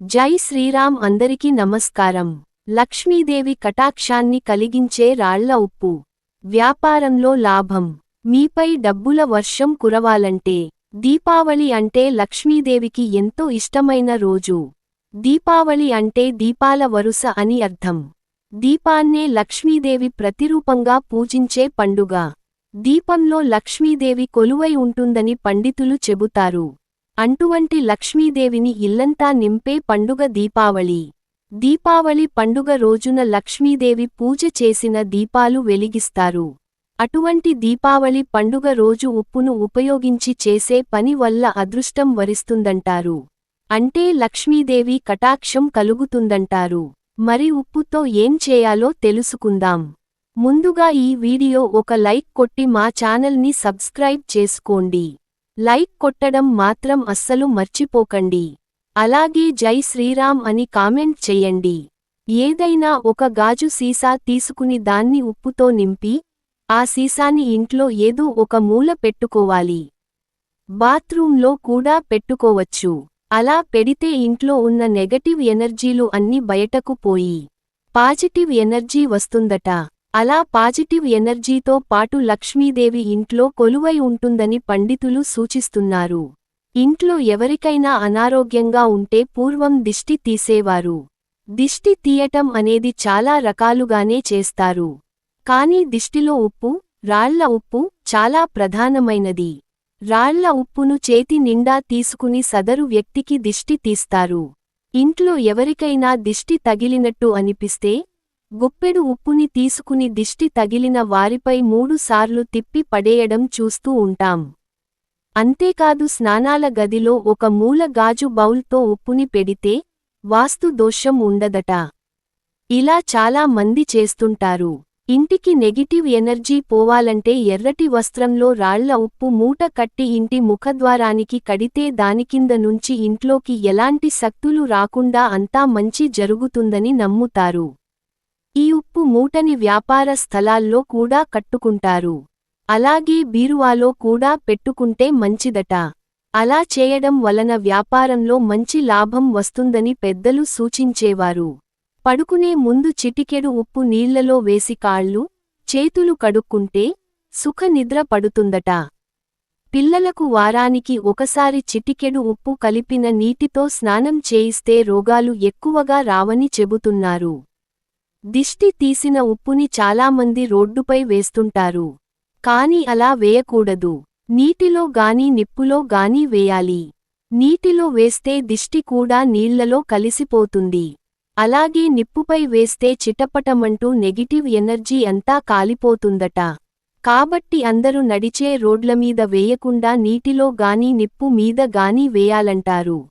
జై శ్రీరామ్ అందరికీ నమస్కారం. లక్ష్మీదేవి కటాక్షాన్ని కలిగించే రాళ్ళ ఉప్పు. వ్యాపారంలో లాభం. మీపై డబ్బుల వర్షం కురవాలంటే దీపావళి అంటే లక్ష్మీదేవికి ఎంతో ఇష్టమైన రోజు. దీపావళి అంటే దీపాల వరుస అని అర్థం. దీపాన్నే లక్ష్మీదేవి ప్రతిరూపంగా పూజించే పండుగ. దీపంలో లక్ష్మీదేవి కొలువై ఉంటుందని పండితులు చెబుతారు. అంటువంటి లక్ష్మీదేవిని ఇల్లంతా నింపే పండుగ దీపావళి. దీపావళి పండుగ రోజున లక్ష్మీదేవి పూజ చేసిన దీపాలు వెలిగిస్తారు. అటువంటి దీపావళి పండుగ రోజు ఉప్పును ఉపయోగించి చేసే పని వల్ల అదృష్టం వరిస్తుందంటారు. అంటే లక్ష్మీదేవి కటాక్షం కలుగుతుందంటారు. మరి ఉప్పుతో ఏం చేయాలో తెలుసుకుందాం. ముందుగా ఈ వీడియో ఒక లైక్ కొట్టి మా ఛానల్ని సబ్స్క్రైబ్ చేసుకోండి. లైక్ కొట్టడం మాత్రం అస్సలు మర్చిపోకండి. అలాగే జై శ్రీరామ్ అని కామెంట్ చెయ్యండి ఏదైనా ఒక గాజు సీసా తీసుకుని దాన్ని ఉప్పుతో నింపి ఆ సీసాని ఇంట్లో ఏదో ఒక మూల పెట్టుకోవాలి. బాత్రూంలో కూడా పెట్టుకోవచ్చు. అలా పెడితే ఇంట్లో ఉన్న నెగటివ్ ఎనర్జీలు అన్ని బయటకు పోయి పాజిటివ్ ఎనర్జీ వస్తుందట. అలా పాజిటివ్ ఎనర్జీతో పాటు లక్ష్మీదేవి ఇంట్లో కొలువై ఉంటుందని పండితులు సూచిస్తున్నారు. ఇంట్లో ఎవరికైనా అనారోగ్యంగా ఉంటే పూర్వం దిష్టి తీసేవారు. దిష్టి తీయటం అనేది చాలా రకాలుగానే చేస్తారు. కానీ దిష్టిలో ఉప్పు రాళ్ళ ఉప్పు చాలా ప్రధానమైనది. రాళ్ళ ఉప్పును చేతి నిండా తీసుకుని సదరు వ్యక్తికి దిష్టి తీస్తారు. ఇంట్లో ఎవరికైనా దిష్టి తగిలినట్టు అనిపిస్తే గుప్పెడు ఉప్పుని తీసుకుని దిష్టి తగిలిన వారిపై మూడుసార్లు తిప్పి పడేయడం చూస్తూ ఉంటాం. అంతేకాదు స్నానాల గదిలో ఒక మూల గాజు బౌల్తో ఉప్పుని పెడితే వాస్తు దోషం ఉండదట. ఇలా చాలా మంది చేస్తుంటారు. ఇంటికి నెగిటివ్ ఎనర్జీ పోవాలంటే ఎర్రటి వస్త్రంలో రాళ్ళ ఉప్పు మూట కట్టి ఇంటి ముఖద్వారానికి కడితే దానికింద నుంచి ఇంట్లోకి ఎలాంటి శక్తులు రాకుండా అంతా మంచి జరుగుతుందని నమ్ముతారు. ఈ ఉప్పు మూటని వ్యాపార స్థలాల్లో కూడా కట్టుకుంటారు. అలాగే బీరువాలో కూడా పెట్టుకుంటే మంచిదట. అలా చేయడం వలన వ్యాపారంలో మంచి లాభం వస్తుందని పెద్దలు సూచించేవారు. పడుకునే ముందు చిటికెడు ఉప్పు నీళ్ళలో వేసి కాళ్ళు చేతులు కడుక్కుంటే సుఖ నిద్ర పడుతుందట. పిల్లలకు వారానికి ఒకసారి చిటికెడు ఉప్పు కలిపిన నీటితో స్నానం చేయిస్తే రోగాలు ఎక్కువగా రావని చెబుతున్నారు. దిష్టి తీసిన ఉప్పుని చాలామంది రోడ్డుపై వేస్తుంటారు. కాని అలా వేయకూడదు. నీటిలో గాని నిప్పులో గాని వేయాలి. నీటిలో వేస్తే దిష్టి కూడా నీళ్ళలో కలిసిపోతుంది. అలాగే నిప్పుపై వేస్తే చిటపటమంటూ నెగిటివ్ ఎనర్జీ అంతా కాలిపోతుందట. కాబట్టి అందరూ నడిచే రోడ్లమీద వేయకుండా నీటిలో గాని నిప్పు మీద గాని వేయాలంటారు.